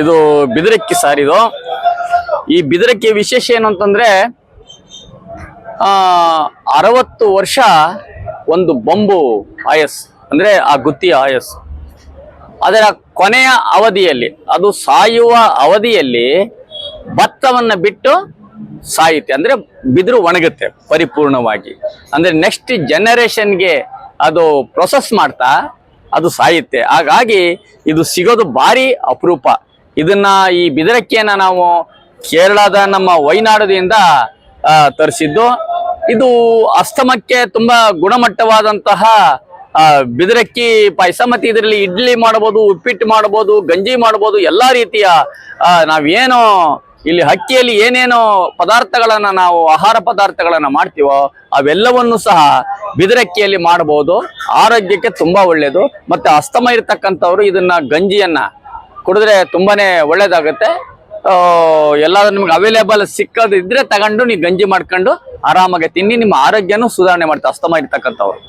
ಇದು ಬಿದಿರಕ್ಕಿ ಸಾರ್ ಈ ಬಿದಿರಕ್ಕಿ ವಿಶೇಷ ಏನು ಅಂತಂದ್ರೆ ಅರವತ್ತು ವರ್ಷ ಒಂದು ಬೊಂಬು ಆಯಸ್, ಅಂದ್ರೆ ಆ ಗುತ್ತಿಯ ಆಯಸ್. ಅದರ ಕೊನೆಯ ಅವಧಿಯಲ್ಲಿ, ಅದು ಸಾಯುವ ಅವಧಿಯಲ್ಲಿ ಭತ್ತವನ್ನ ಬಿಟ್ಟು ಸಾಯುತ್ತೆ. ಅಂದ್ರೆ ಬಿದಿರು ಒಣಗುತ್ತೆ ಪರಿಪೂರ್ಣವಾಗಿ. ಅಂದ್ರೆ ನೆಕ್ಸ್ಟ್ ಜನರೇಷನ್ಗೆ ಅದು ಪ್ರೊಸೆಸ್ ಮಾಡ್ತಾ ಅದು ಸಾಯುತ್ತೆ. ಹಾಗಾಗಿ ಇದು ಸಿಗೋದು ಭಾರಿ ಅಪರೂಪ. ಇದನ್ನ ಈ ಬಿದಿರಕ್ಕಿಯನ್ನ ನಾವು ಕೇರಳದ ನಮ್ಮ ವೈನಾಡದಿಂದ ತರಿಸಿದ್ದು. ಇದು ಅಸ್ತಮಕ್ಕೆ ತುಂಬಾ ಗುಣಮಟ್ಟವಾದಂತಹ ಬಿದರಕ್ಕಿ ಪಾಯಸ ಮತ್ತೆ ಇದರಲ್ಲಿ ಇಡ್ಲಿ ಮಾಡಬಹುದು ಉಪ್ಪಿಟ್ಟು ಮಾಡಬಹುದು ಗಂಜಿ ಮಾಡಬಹುದು ಎಲ್ಲಾ ರೀತಿಯ ನಾವೇನು ಇಲ್ಲಿ ಹಕ್ಕಿಯಲ್ಲಿ ಏನೇನು ಪದಾರ್ಥಗಳನ್ನ ನಾವು ಆಹಾರ ಪದಾರ್ಥಗಳನ್ನ ಮಾಡ್ತೀವೋ, ಅವೆಲ್ಲವನ್ನು ಸಹ ಬಿದಿರಕ್ಕಿಯಲ್ಲಿ ಮಾಡಬಹುದು. ಆರೋಗ್ಯಕ್ಕೆ ತುಂಬಾ ಒಳ್ಳೆಯದು ಮತ್ತೆ ಅಸ್ತಮ ಇರತಕ್ಕಂಥವ್ರು ಇದನ್ನ ಗಂಜಿಯನ್ನ ಕುಡಿದ್ರೆ ತುಂಬಾನೇ ಒಳ್ಳೇದಾಗುತ್ತೆ. ಎಲ್ಲ ನಿಮ್ಗೆ ಅವೈಲೇಬಲ್ ಸಿಕ್ಕದಿದ್ರೆ ತಗೊಂಡು ನೀವು ಗಂಜಿ ಮಾಡ್ಕೊಂಡು ಆರಾಮಾಗಿ ತಿನ್ನಿ, ನಿಮ್ಮ ಆರೋಗ್ಯನೂ ಸುಧಾರಣೆ ಮಾಡ್ತಾ, ಅಸ್ತಮ ಇರ್ತಕ್ಕಂಥವ್ರು.